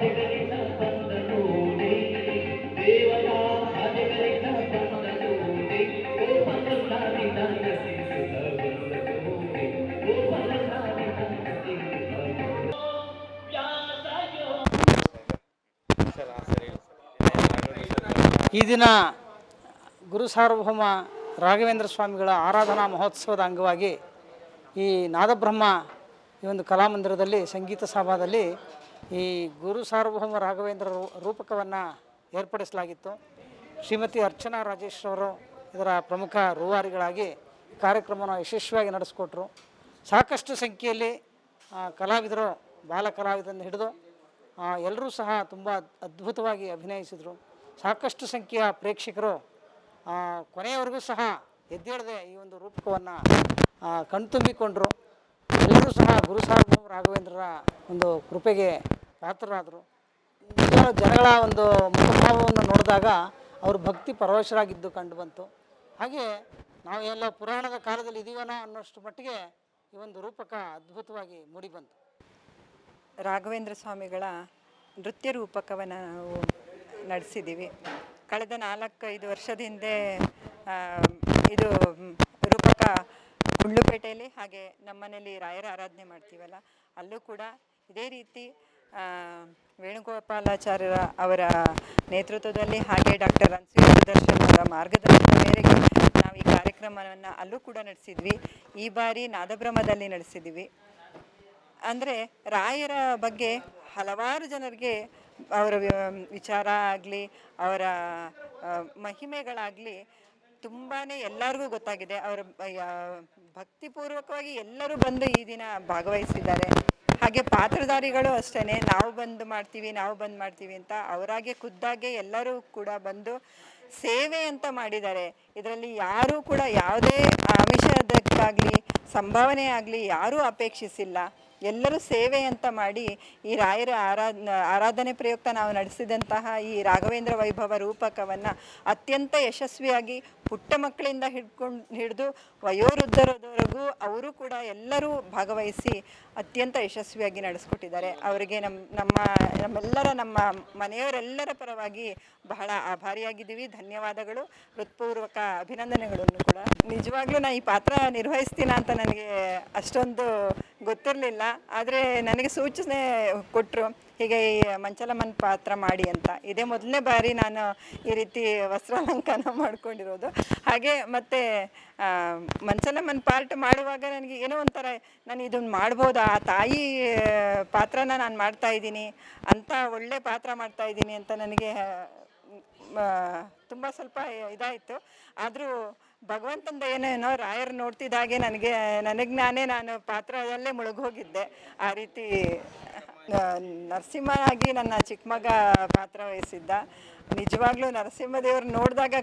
ಈ ದಿನ ಗುರು ಸಾರ್ವಭೌಮ ರಾಘವೇಂದ್ರ ಸ್ವಾಮಿಗಳ ಆರಾಧನಾ ಮಹೋತ್ಸವದ ಅಂಗವಾಗಿ ಈ ನಾದಬ್ರಹ್ಮ ಈ ಒಂದು ಕಲಾಮಂದಿರದಲ್ಲಿ ಸಂಗೀತ ಸಭಾದಲ್ಲಿ ಈ ಗುರು ಸಾರ್ವಭೌಮ ರಾಘವೇಂದ್ರ ರೂಪಕವನ್ನು ಏರ್ಪಡಿಸಲಾಗಿತ್ತು. ಶ್ರೀಮತಿ ಅರ್ಚನಾ ರಾಜೇಶ್ ಅವರು ಇದರ ಪ್ರಮುಖ ರೂವಾರಿಗಳಾಗಿ ಕಾರ್ಯಕ್ರಮವನ್ನು ಯಶಸ್ವಿಯಾಗಿ ನಡೆಸಿಕೊಟ್ರು. ಸಾಕಷ್ಟು ಸಂಖ್ಯೆಯಲ್ಲಿ ಕಲಾವಿದರು, ಬಾಲ ಕಲಾವಿದರನ್ನು ಹಿಡಿದು ಎಲ್ಲರೂ ಸಹ ತುಂಬ ಅದ್ಭುತವಾಗಿ ಅಭಿನಯಿಸಿದರು. ಸಾಕಷ್ಟು ಸಂಖ್ಯೆಯ ಪ್ರೇಕ್ಷಕರು ಕೊನೆಯವರೆಗೂ ಸಹ ಎದ್ದೇಳದೆ ಈ ಒಂದು ರೂಪಕವನ್ನು ಕಣ್ತುಂಬಿಕೊಂಡರು. ಎಲ್ಲರೂ ಸಹ ಗುರು ಸಾರ್ವಭೌಮ ರಾಘವೇಂದ್ರರ ಒಂದು ಕೃಪೆಗೆ ಪಾತ್ರರಾದರು. ಜನಗಳ ಒಂದು ಮುಖಭಾವವನ್ನು ನೋಡಿದಾಗ ಅವರು ಭಕ್ತಿ ಪರವಶರಾಗಿದ್ದು ಕಂಡು ಬಂತು. ಹಾಗೆ ನಾವು ಎಲ್ಲ ಪುರಾಣದ ಕಾಲದಲ್ಲಿ ಇದೀವನೋ ಅನ್ನೋಷ್ಟು ಮಟ್ಟಿಗೆ ಈ ಒಂದು ರೂಪಕ ಅದ್ಭುತವಾಗಿ ಮೂಡಿಬಂತು ರಾಘವೇಂದ್ರ ಸ್ವಾಮಿಗಳ ನೃತ್ಯ ರೂಪಕವನ್ನು ನಾವು ನಡೆಸಿದ್ದೀವಿ. ಕಳೆದ ನಾಲ್ಕೈದು ವರ್ಷದ ಹಿಂದೆ ಇದು ರೂಪಕ ಗುಳ್ಳುಪೇಟೆಯಲ್ಲಿ ಹಾಗೆ ನಮ್ಮನೇಲಿ ರಾಯರ ಆರಾಧನೆ ಮಾಡ್ತೀವಲ್ಲ, ಅಲ್ಲೂ ಕೂಡ ಇದೇ ರೀತಿ ವೇಣುಗೋಪಾಲಾಚಾರ್ಯರ ಅವರ ನೇತೃತ್ವದಲ್ಲಿ ಹಾಗೆ ಡಾಕ್ಟರ್ ಸುದರ್ಶನ್ ಅವರ ಮಾರ್ಗದರ್ಶನ ಮೇರೆಗೆ ನಾವು ಈ ಕಾರ್ಯಕ್ರಮವನ್ನು ಅಲ್ಲೂ ಕೂಡ ನಡೆಸಿದ್ವಿ. ಈ ಬಾರಿ ನಾದಬ್ರಹ್ಮದಲ್ಲಿ ನಡೆಸಿದ್ವಿ ಅಂದರೆ ರಾಯರ ಬಗ್ಗೆ ಹಲವಾರು ಜನರಿಗೆ ಅವರ ವಿಚಾರ ಆಗಲಿ, ಅವರ ಮಹಿಮೆಗಳಾಗಲಿ ತುಂಬಾ ಎಲ್ಲರಿಗೂ ಗೊತ್ತಾಗಿದೆ. ಅವರ ಭಕ್ತಿಪೂರ್ವಕವಾಗಿ ಎಲ್ಲರೂ ಬಂದು ಈ ದಿನ ಭಾಗವಹಿಸಿದ್ದಾರೆ. ಹಾಗೆ ಪಾತ್ರಧಾರಿಗಳು ಅಷ್ಟೇ ನಾವು ಬಂದು ಮಾಡ್ತೀವಿ, ನಾವು ಬಂದು ಮಾಡ್ತೀವಿ ಅಂತ ಅವರಾಗೆ ಖುದ್ದಾಗೆ ಎಲ್ಲರೂ ಕೂಡ ಬಂದು ಸೇವೆ ಅಂತ ಮಾಡಿದ್ದಾರೆ. ಇದರಲ್ಲಿ ಯಾರೂ ಕೂಡ ಯಾವುದೇ ಆಮಿಷದಕ್ಕಾಗಲಿ, ಸಂಭಾವನೆ ಆಗಲಿ ಯಾರೂ ಅಪೇಕ್ಷಿಸಿಲ್ಲ. ಎಲ್ಲರೂ ಸೇವೆ ಅಂತ ಮಾಡಿ ಈ ರಾಯರ ಆರಾಧನ, ಆರಾಧನೆ ಪ್ರಯುಕ್ತ ನಾವು ನಡೆಸಿದಂತಹ ಈ ರಾಘವೇಂದ್ರ ವೈಭವ ರೂಪಕವನ್ನು ಅತ್ಯಂತ ಯಶಸ್ವಿಯಾಗಿ ಪುಟ್ಟ ಮಕ್ಕಳಿಂದ ಹಿಡ್ಕೊಂಡು, ಹಿಡಿದು ವಯೋವೃದ್ಧರದವರೆಗೂ ಅವರು ಕೂಡ ಎಲ್ಲರೂ ಭಾಗವಹಿಸಿ ಅತ್ಯಂತ ಯಶಸ್ವಿಯಾಗಿ ನಡೆಸ್ಕೊಟ್ಟಿದ್ದಾರೆ. ಅವರಿಗೆ ನಮ್ಮ ನಮ್ಮ, ನಮ್ಮೆಲ್ಲರ, ನಮ್ಮ ಮನೆಯವರೆಲ್ಲರ ಪರವಾಗಿ ಬಹಳ ಆಭಾರಿಯಾಗಿದ್ದೀವಿ. ಧನ್ಯವಾದಗಳು. ಹೃತ್ಪೂರ್ವಕ ಅಭಿನಂದನೆಗಳನ್ನು ಕೂಡ. ನಿಜವಾಗ್ಲೂ ನಾನು ಈ ಪಾತ್ರ ನಿರ್ವಹಿಸ್ತೀನ ಅಂತ ನನಗೆ ಅಷ್ಟೊಂದು ಗೊತ್ತಿರಲಿಲ್ಲ. ಆದರೆ ನನಗೆ ಸೂಚನೆ ಕೊಟ್ಟರು ಹೀಗೆ ಈ ಮಂಚಲಮ್ಮನ ಪಾತ್ರ ಮಾಡಿ ಅಂತ. ಇದೇ ಮೊದಲನೇ ಬಾರಿ ನಾನು ಈ ರೀತಿ ವಸ್ತ್ರಾಲಂಕಾರ ಮಾಡ್ಕೊಂಡಿರೋದು. ಹಾಗೆ ಮತ್ತು ಮಂಚಲಮ್ಮನ ಪಾರ್ಟ್ ಮಾಡುವಾಗ ನನಗೆ ಏನೋ ಒಂಥರ ನಾನು ಇದನ್ನು ಮಾಡ್ಬೋದಾ? ಆ ತಾಯಿ ಪಾತ್ರನ ನಾನು ಮಾಡ್ತಾ ಇದ್ದೀನಿ. ಅಂತ ಒಳ್ಳೆ ಪಾತ್ರ ಮಾಡ್ತಾ ಇದ್ದೀನಿ ಅಂತ ನನಗೆ ತುಂಬ ಸ್ವಲ್ಪ ಇದಾಯಿತು. ಆದರೂ ಭಗವಂತಂದ ಏನೇನೋ ರಾಯರು ನೋಡ್ತಿದ್ದಾಗೆ ನನಗೆ ನನಗೆ ನಾನೇ ನಾನು ಪಾತ್ರದಲ್ಲೇ ಮುಳುಗೋಗಿದ್ದೆ ಆ ರೀತಿ ನರಸಿಂಹ ನನ್ನ ಚಿಕ್ಕ ಮಗ ಪಾತ್ರ ವಹಿಸಿದ್ದ. ನಿಜವಾಗ್ಲೂ ನರಸಿಂಹದೇವ್ರು ನೋಡಿದಾಗ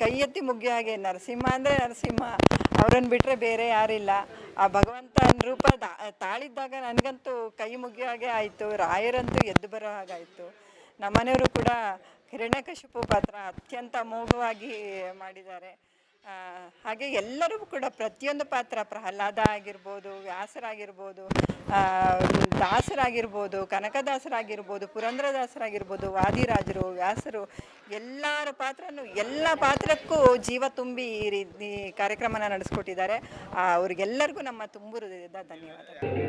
ಕೈ ಎತ್ತಿ ಮುಗಿಯೋ ಹಾಗೆ, ನರಸಿಂಹ ಅಂದರೆ ನರಸಿಂಹ, ಅವರನ್ನು ಬಿಟ್ಟರೆ ಬೇರೆ ಯಾರಿಲ್ಲ. ಆ ಭಗವಂತನ ರೂಪ ತಾಳಿದ್ದಾಗ ನನಗಂತೂ ಕೈ ಮುಗಿಯೋ ಹಾಗೆ ಆಯಿತು, ರಾಯರಂತೂ ಎದ್ದು ಬರೋ ಹಾಗಾಯಿತು ನಮ್ಮನೆಯವರು ಕೂಡ ಹಿರಣ್ಯಕಶಿಪು ಪಾತ್ರ ಅತ್ಯಂತ ಅಮೋಘವಾಗಿ ಮಾಡಿದ್ದಾರೆ. ಹಾಗೆ ಎಲ್ಲರೂ ಕೂಡ ಪ್ರತಿಯೊಂದು ಪಾತ್ರ ಪ್ರಹ್ಲಾದ ಆಗಿರ್ಬೋದು, ವ್ಯಾಸರಾಗಿರ್ಬೋದು ದಾಸರಾಗಿರ್ಬೋದು, ಕನಕದಾಸರಾಗಿರ್ಬೋದು, ಪುರಂದ್ರದಾಸರಾಗಿರ್ಬೋದು, ವಾದಿರಾಜರು, ವ್ಯಾಸರು, ಎಲ್ಲರ ಪಾತ್ರನೂ ಎಲ್ಲ ಪಾತ್ರಕ್ಕೂ ಜೀವ ತುಂಬಿ ಈ ರೀತಿ ಕಾರ್ಯಕ್ರಮನ ನಡೆಸ್ಕೊಟ್ಟಿದ್ದಾರೆ. ಅವ್ರಿಗೆಲ್ಲರಿಗೂ ನಮ್ಮ ತುಂಬು ಧನ್ಯವಾದಗಳು.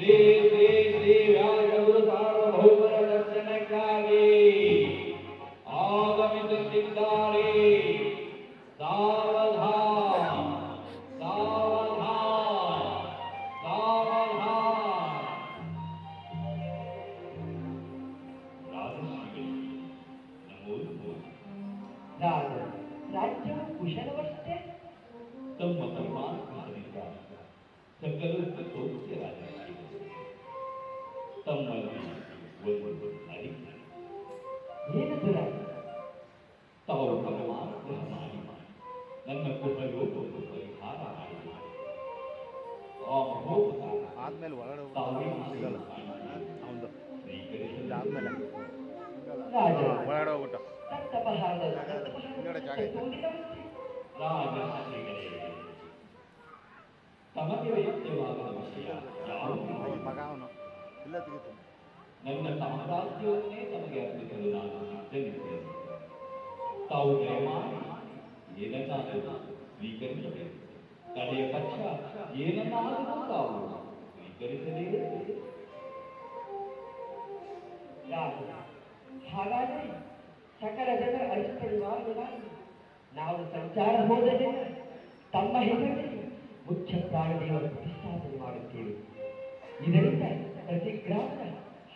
Ei. ಏನದು ರಾಜ ತಾವು ಪರಮಾತ್ಮ ಮಾಡಿ ನನ್ನ ಕುಟುಂಬ ಪರಿಹಾರ ಮಾಡಿ. ಆದ್ಮೇಲೆ ಒಳಗಡೆ ಸಿಗಲ್ಲ. ಅವನು ಒಳಗಡೆ ಹೋಗ್ಬಿಟ್ಟು. ಜಾಗ ತಮಗೆ ಮಗ ಅವನು. ಇಲ್ಲ ತೆಗಿತು ನನ್ನ ಸಾಮ್ರಾಜ್ಯವನ್ನೇ ತಮಗೆ ಅರ್ಪಿಸಲು ನಾನು ಸಿದ್ಧನಿದ್ದೇನೆ ತಾವು ದಯಮಾಡಿ ಏನನ್ನಾದರೂ ಸ್ವೀಕರಿಸಬೇಕು ಕಡೆಯ ಪಕ್ಷ ಏನನ್ನಾದರೂ ತಾವು ಸ್ವೀಕರಿಸಲೇಬೇಕು ರಾಜು ಹಾಗಾದ್ರೆ ಸಕಲ ಜನರ ಅರಿತರಿವಾಗುವುದಾಗಿ ನಾವು ಸಂಚಾರ ಹೋದದಿಂದ ತಮ್ಮ ಹೆಸರಲ್ಲಿ ಮುಖ್ಯ ಪ್ರಾಣದೇವರ ಪ್ರತಿಷ್ಠಾಪನೆ ಮಾಡುತ್ತೇವೆ ಇದರಿಂದ ಪ್ರತಿ ಗ್ರಾಮದ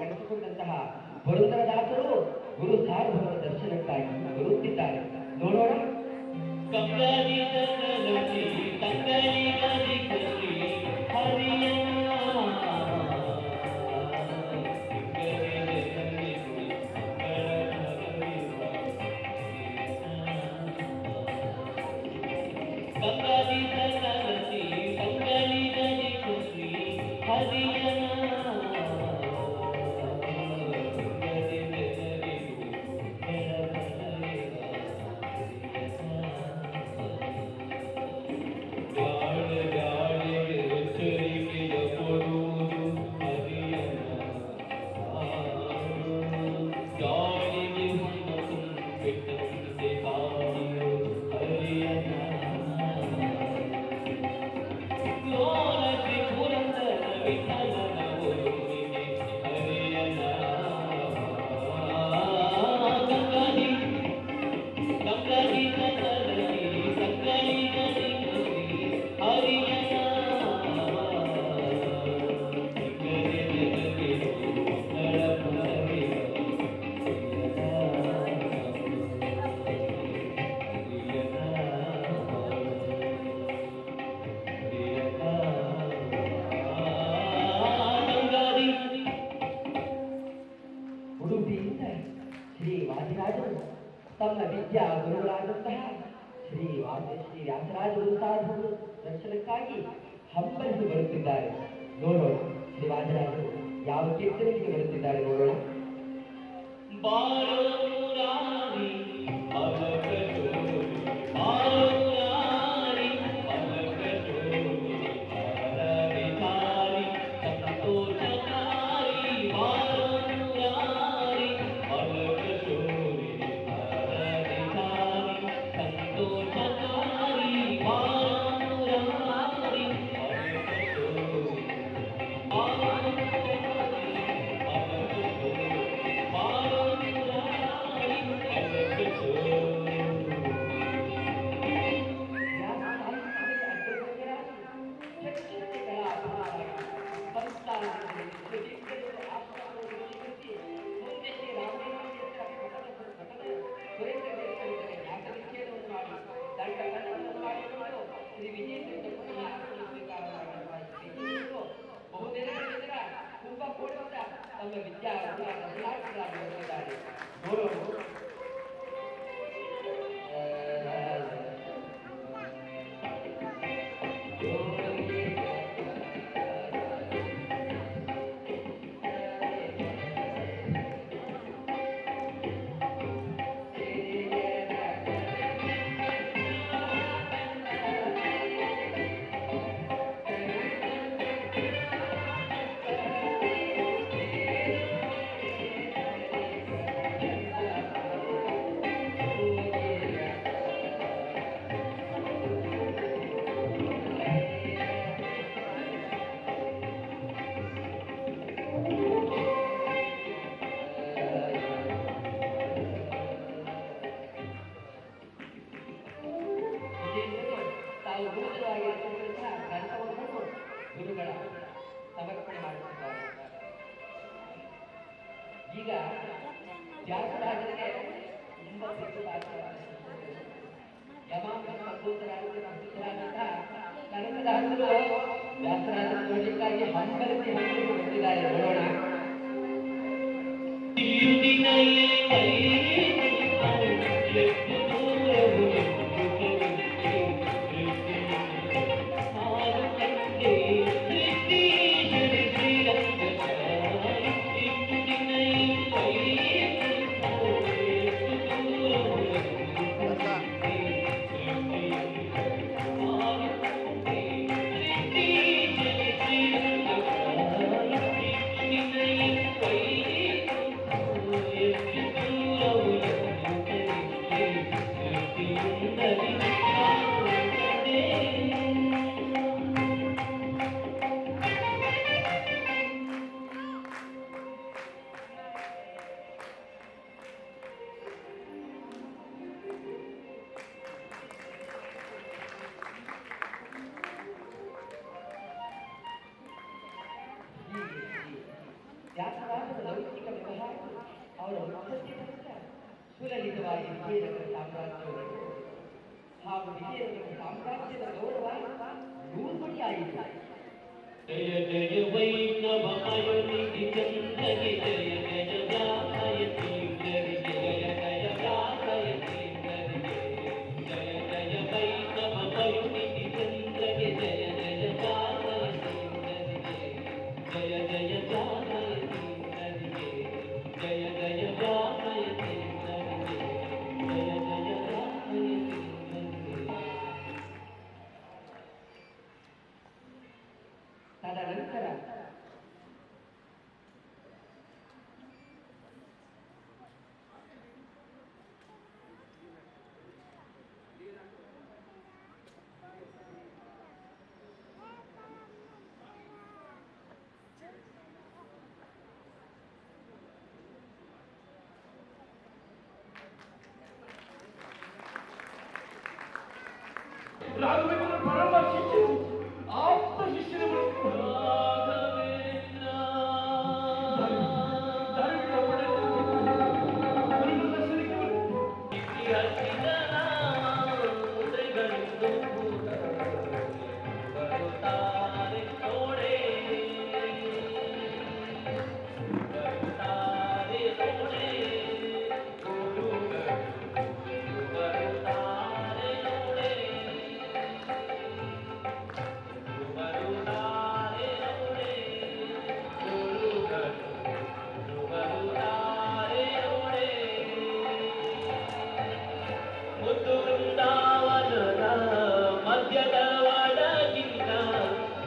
ಕಟ್ಟಿಕೊಂಡಂತಹ ಪುರಂದರದಾಸರು ಗುರು ಸಾರ್ವಭೌಮ ದರ್ಶನಕ್ಕಾಗಿ ಬರುತ್ತಿದ್ದಾರೆ. ನೋಡೋಣ. Amen. ವಾದ ಸಾಧುಗಳು ದರ್ಶನಕ್ಕಾಗಿ ಹಂಬಲಿಸಿ ಬರುತ್ತಿದ್ದಾರೆ. ನೋಡೋಣ. ಶ್ರೀ ವಾದಿರಾಜರು ಯಾವ ಕೀರ್ತನೆಗೆ ಬರುತ್ತಿದ್ದಾರೆ ನೋಡೋಣ. ತಮ್ಮ ಜಯ ಜಯ ವೈಷ್ಣವಮಯುನಿಧಿ ಚಂದ್ರಗೆ ಜಯ ಜಯ ರಾಘವೇಂದ್ರ